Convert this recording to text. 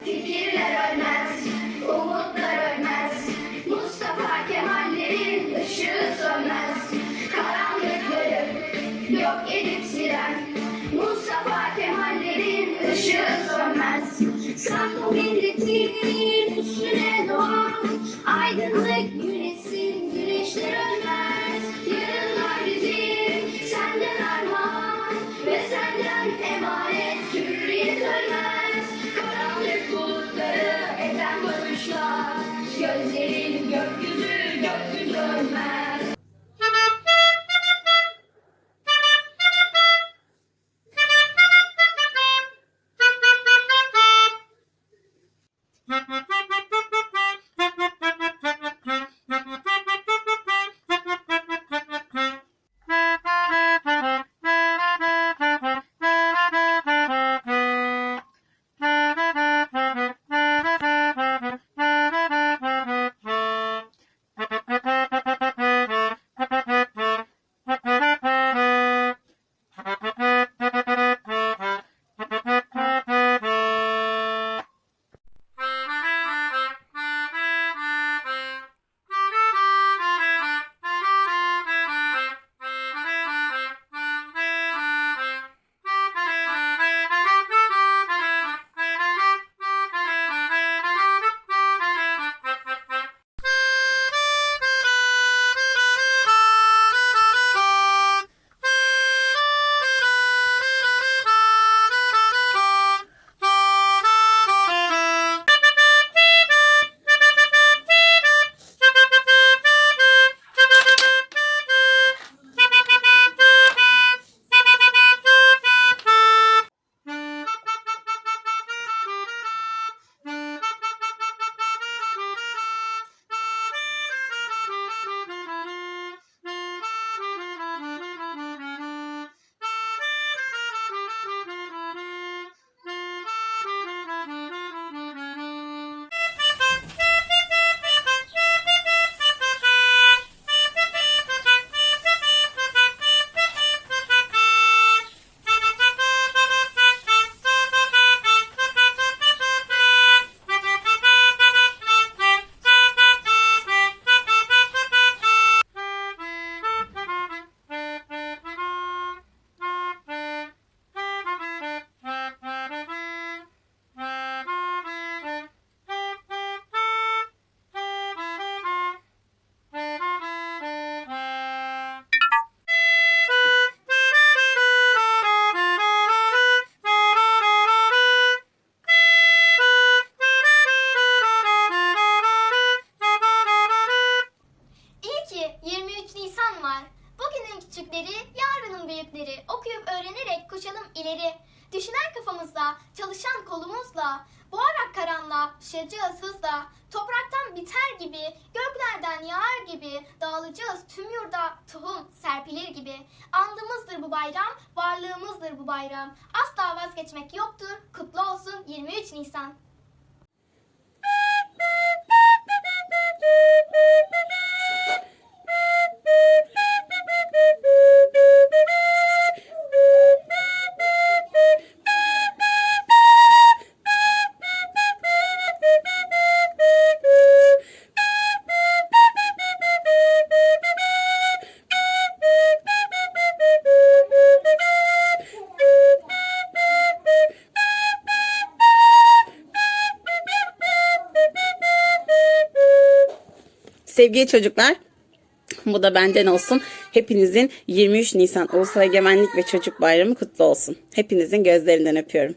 Tequila, Işığı sönmez. Sen bu milletin üstüne doğan aydınlık güneşsin, güneşler ölmez. Yarınlar bizim senden armağan ve senden emanet hürriyet ölmez. Karanlık bulutları eten bakışlar, gözlerin Mm-hmm. Büyükleri. Okuyup öğrenerek koşalım ileri. Düşünen kafamızla, çalışan kolumuzla. Boğarak karanlığa, düşeceğiz hızla. Topraktan biter gibi, göklerden yağar gibi. Dağılacağız tüm yurda, tohum serpilir gibi. Andımızdır bu bayram, varlığımızdır bu bayram. Asla vazgeçmek yoktur, kutlu olsun 23 Nisan. Sevgili çocuklar, bu da benden olsun. Hepinizin 23 Nisan Ulusal Egemenlik ve Çocuk Bayramı kutlu olsun. Hepinizin gözlerinden öpüyorum.